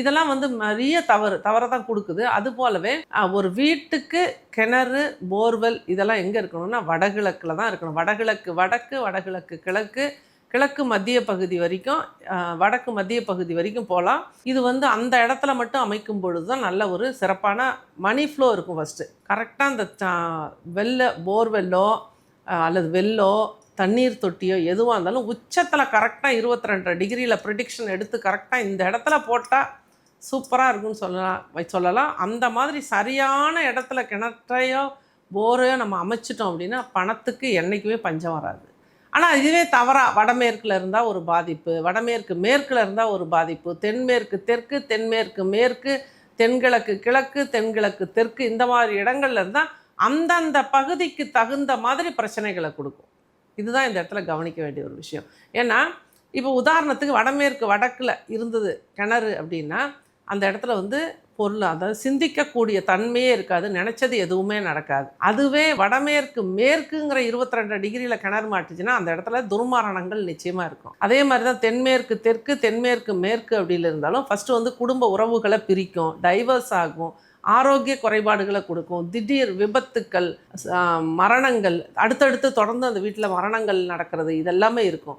இதெல்லாம் வந்து நிறைய தவறு தவறை தான் கொடுக்குது. அது போலவே ஒரு வீட்டுக்கு கிணறு போர்வெல் இதெல்லாம் எங்கே இருக்கணும்னா வடகிழக்கில் தான் இருக்கணும். வடகிழக்கு வடக்கு வடகிழக்கு கிழக்கு கிழக்கு மத்திய பகுதி வரைக்கும் வடக்கு மத்திய பகுதி வரைக்கும் போகலாம். இது வந்து அந்த இடத்துல மட்டும் அமைக்கும் பொழுது தான் நல்ல ஒரு சிறப்பான மணி ஃப்ளோ இருக்கும் ஃபஸ்ட்டு கரெக்டாக அந்த வெள்ளை போர்வெல்லோ அல்லது வெள்ளோ தண்ணீர் தொட்டியோ எதுவாக இருந்தாலும் உச்சத்தில் கரெக்டாக இருபத்தி ரெண்டு டிகிரியில் ப்ரிடிக்ஷன் எடுத்து கரெக்டாக இந்த இடத்துல போட்டால் சூப்பராக இருக்கும்னு சொல்லலாம் சொல்லலாம். அந்த மாதிரி சரியான இடத்துல கிணற்றையோ போரையோ நம்ம அமைச்சிட்டோம் அப்படின்னா பணத்துக்கு என்றைக்குமே பஞ்சம் வராது. ஆனால் இதுவே தவறாக வடமேற்கில் இருந்தால் ஒரு பாதிப்பு வடமேற்கு மேற்கில் இருந்தால் ஒரு பாதிப்பு தென்மேற்கு தெற்கு தென்மேற்கு மேற்கு தென்கிழக்கு கிழக்கு தென்கிழக்கு தெற்கு இந்த மாதிரி இடங்கள்ல இருந்தால் அந்தந்த பகுதிக்கு தகுந்த மாதிரி பிரச்சனைகளை கொடுக்கும். இதுதான் இந்த இடத்துல கவனிக்க வேண்டிய ஒரு விஷயம். ஏன்னா இப்போ உதாரணத்துக்கு வடமேற்கு வடக்கில் இருந்தது கிணறு அப்படின்னா அந்த இடத்துல வந்து பொருள் அதாவது சிந்திக்கக்கூடிய தன்மையே இருக்காது நினச்சது எதுவுமே நடக்காது. அதுவே வடமேற்கு மேற்குங்கிற இருபத்தி ரெண்டு டிகிரியில் கிணறு மாட்டுச்சுன்னா அந்த இடத்துல துர்மரணங்கள் நிச்சயமாக இருக்கும். அதே மாதிரி தான் தென்மேற்கு தெற்கு தென்மேற்கு மேற்கு அப்படின்னு இருந்தாலும் ஃபஸ்ட்டு வந்து குடும்ப உறவுகளை பிரிக்கும் டைவர்ஸ் ஆகும் ஆரோக்கிய குறைபாடுகளை கொடுக்கும் திடீர் விபத்துக்கள் மரணங்கள் அடுத்தடுத்து தொடர்ந்து அந்த வீட்டில் மரணங்கள் நடக்கிறது இதெல்லாமே இருக்கும்.